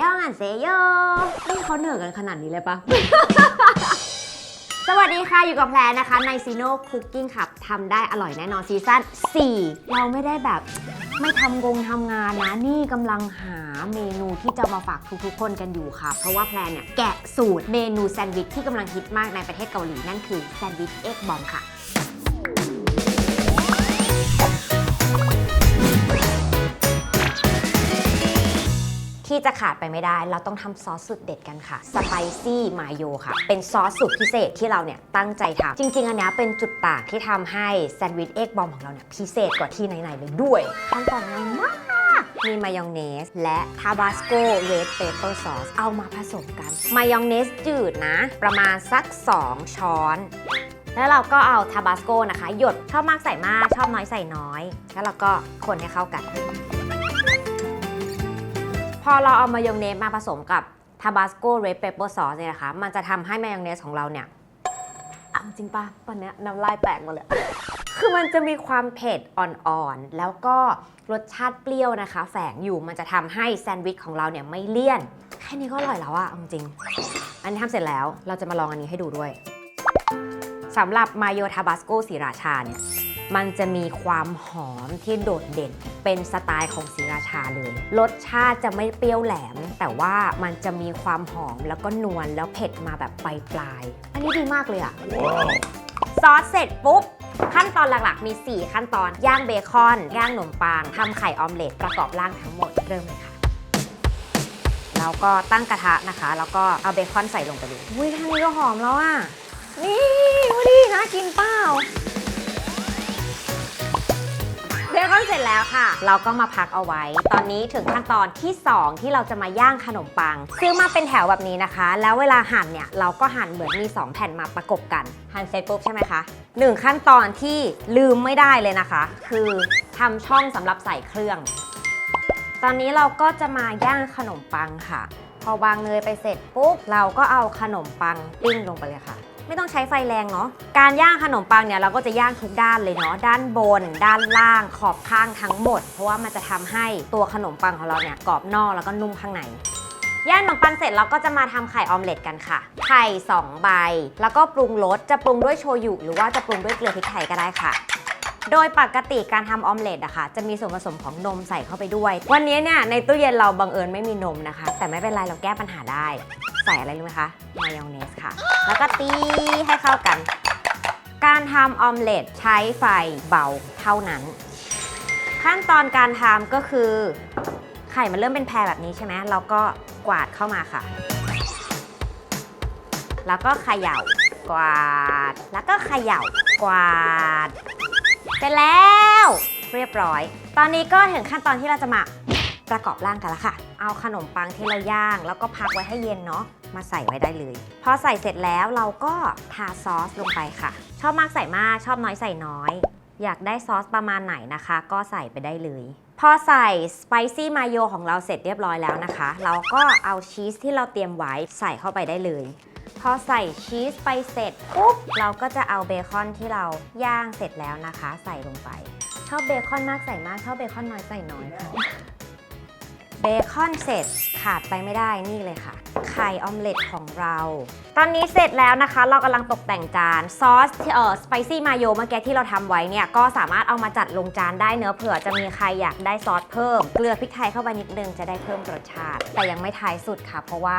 ย่องอันเซโยนี่เขาเหนือกันขนาดนี้เลยปะ สวัสดีค่ะ อยู่กับแพรนะคะในซีโน่คุกกิ้งครับทำได้อร่อยแน่นอนซีซั่น4 เราไม่ได้แบบไม่ทำงงทำงานนะ นี่กำลังหาเมนูที่จะมาฝากทุกๆ คนกันอยู่ค่ะ เพราะว่าแพรเนี่ยแกะสูตรเมนูแซนด์วิชที่กำลังฮิตมากในประเทศเกาหลีนั่นคือแซนด์วิชเอ็กบอมค่ะ ที่จะขาดไปไม่ได้ เราต้องทำซอสสุดเด็ดกันค่ะสไปซี่มาโยค่ะ เป็นซอสสูตรพิเศษที่เราเนี่ยตั้งใจทำจริง ๆ อันนี้เป็นจุดต่างที่ทำให้แซนด์วิชเอ็กบอมของเราเนี่ยพิเศษกว่าที่ไหนๆเลยด้วยขั้นตอนง่ายมากมีมายองเนส และทาบาสโกเรดเปเปอร์ซอสเอามาผสมกัน มายองเนสจืดนะ ประมาณสัก 2 ช้อน แล้วเราก็เอาทาบาสโกนะคะ หยดชอบมากใส่มาก ชอบน้อยใส่น้อย แล้วเราก็คนให้เข้ากัน พอเราเอามายองเนสมาผสมกับทาบาสโกเรดเปเปอร์ซอสเนี่ยนะคะ มันจะทำให้มายองเนสของเราเนี่ยอาจริงปะตอนนี้น้ำลายแตกหมดเลย คือมันจะมีความเผ็ดอ่อนๆ แล้วก็รสชาติเปรี้ยวนะคะ แฝงอยู่ มันจะทำให้แซนด์วิชของเราเนี่ยไม่เลี่ยน แค่นี้ก็อร่อยแล้วอะจริง อันนี้ทำเสร็จแล้ว เราจะมาลองอันนี้ให้ดูด้วย สำหรับมายโยทาบาสโกสีราชาเนี่ย มันจะมีความหอมที่โดดเด่น เป็นสไตล์ของศรีราชาเลย รสชาติจะไม่เปรี้ยวแหลม แต่ว่ามันจะมีความหอมแล้วก็นวลแล้วเผ็ดมาแบบปลายๆอันนี้ดีมากเลยอะซอสเสร็จปุ๊บ ขั้นตอนหลักๆ มี 4 ขั้นตอน ย่างเบคอน ย่างขนมปังทำไข่ออมเล็ตประกอบร่างทั้งหมดเริ่มเลยค่ะแล้วก็ตั้งกระทะนะคะ แล้วก็เอาเบคอนใส่ลงไปเลยอุ้ยท่านี้ก็หอมแล้วอะ สร็จแล้วค่ะ เราก็มาพักเอาไว้ ตอนนี้ถึงขั้นตอนที่ 2 ที่เราจะมาย่างขนมปัง ซื้อมาเป็นแถวแบบนี้นะคะ แล้วเวลาหั่นเนี่ยเราก็หั่นเหมือนมี 2 แผ่นมาประกบกัน หั่นเสร็จปุ๊บใช่ไหมคะหนึ่งขั้นตอนที่ลืมไม่ได้เลยนะคะ คือทำช่องสำหรับใส่เครื่อง ตอนนี้เราก็จะมาย่างขนมปังค่ะ พอวางเนยไปเสร็จปุ๊บเราก็เอาขนมปังปิ้งลงไปเลยค่ะ ไม่ต้องใช้ไฟแรงเนาะ การย่างขนมปังเนี่ยเราก็จะย่างทุกด้านเลยเนาะ ด้านบน ด้านล่าง ขอบข้างทั้งหมด เพราะว่ามันจะทำให้ตัวขนมปังของเราเนี่ยกรอบนอกแล้วก็นุ่มข้างใน ย่างขนมปังเสร็จเราก็จะมาทำไข่ออมเล็ตกันค่ะ ไข่ 2 ใบ แล้วก็ปรุงรส จะปรุงด้วยโชยุหรือว่าจะปรุงด้วยเกลือพริกไทยก็ได้ค่ะโดยปกติการทำออมเล็ตอะค่ะจะมีส่วนผสมของนมใส่เข้าไปด้วย วันนี้เนี่ยในตู้เย็นเราบังเอิญไม่มีนมนะคะ แต่ไม่เป็นไรเราแก้ปัญหาได้ ใส่อะไรรู้ไหมคะ มายองเนสค่ะ แล้วก็ตีให้เข้ากัน การทำออมเล็ตใช้ไฟเบาเท่านั้น ขั้นตอนการทำก็คือ ไข่มันเริ่มเป็นแพรแบบนี้ใช่ไหมเราก็กวาดเข้ามาค่ะ แล้วก็เขย่ากวาด แล้วก็เขย่ากวาด เสร็จแล้ว เรียบร้อย ตอนนี้ก็ถึงขั้นตอนที่เราจะมาประกอบร่างกันแล้วค่ะ เอาขนมปังที่เราย่าง แล้วก็พักไว้ให้เย็นเนาะมาใส่ไว้ได้เลย พอใส่เสร็จแล้วเราก็ทาซอสลงไปค่ะ ชอบมากใส่มากชอบน้อยใส่น้อย อยากได้ซอสประมาณไหนนะคะ ก็ใส่ไปได้เลยพอใส่สไปซี่มาโยของเราเสร็จเรียบร้อยแล้วนะคะ เราก็เอาชีสที่เราเตรียมไว้ใส่เข้าไปได้เลย พอใส่ชีสไปเสร็จปุ๊บเราก็จะเอาเบคอนที่เราย่างเสร็จแล้วนะคะ ใส่ลงไป ชอบเบคอนมากใส่มากชอบเบคอนน้อยใส่น้อยค่ะ เบคอนเสร็จขาดไปไม่ได้นี่เลยค่ะ ไข่ออมเล็ตของเรา ตอนนี้เสร็จแล้วนะคะ เรากำลังตกแต่งจานซอสเอ่อสไปซี่มาโยเมื่อกี้ที่เราทำไว้เนี่ย ก็สามารถเอามาจัดลงจานได้เนื้อเผื่อจะมีใครอยากได้ซอสเพิ่ม เกลือพริกไทยเข้าไปนิดนึงจะได้เพิ่มรสชาติ แต่ยังไม่ท้ายสุดค่ะ เพราะว่า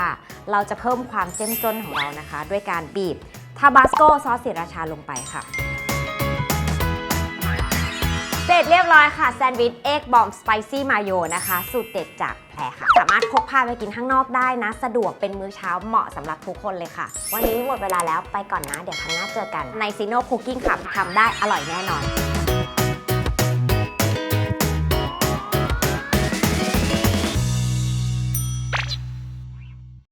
เราจะเพิ่มความเจ้มจนของเรานะคะ ด้วยการบีบทาบาสโกซอสสีราชาลงไปค่ะ เสร็จเรียบร้อยค่ะ แซนด์วิชเอ็กบอมสไปซี่มาโยนะคะ สูตรเด็ดจากแพรค่ะ สามารถพกพาไปกินข้างนอกได้นะ สะดวกเป็นมื้อเช้าเหมาะสำหรับทุกคนเลยค่ะ วันนี้หมดเวลาแล้วไปก่อนนะ เดี๋ยวครั้งหน้าเจอกันในซีโน่คุกกิ้งค่ะทำได้อร่อยแน่นอน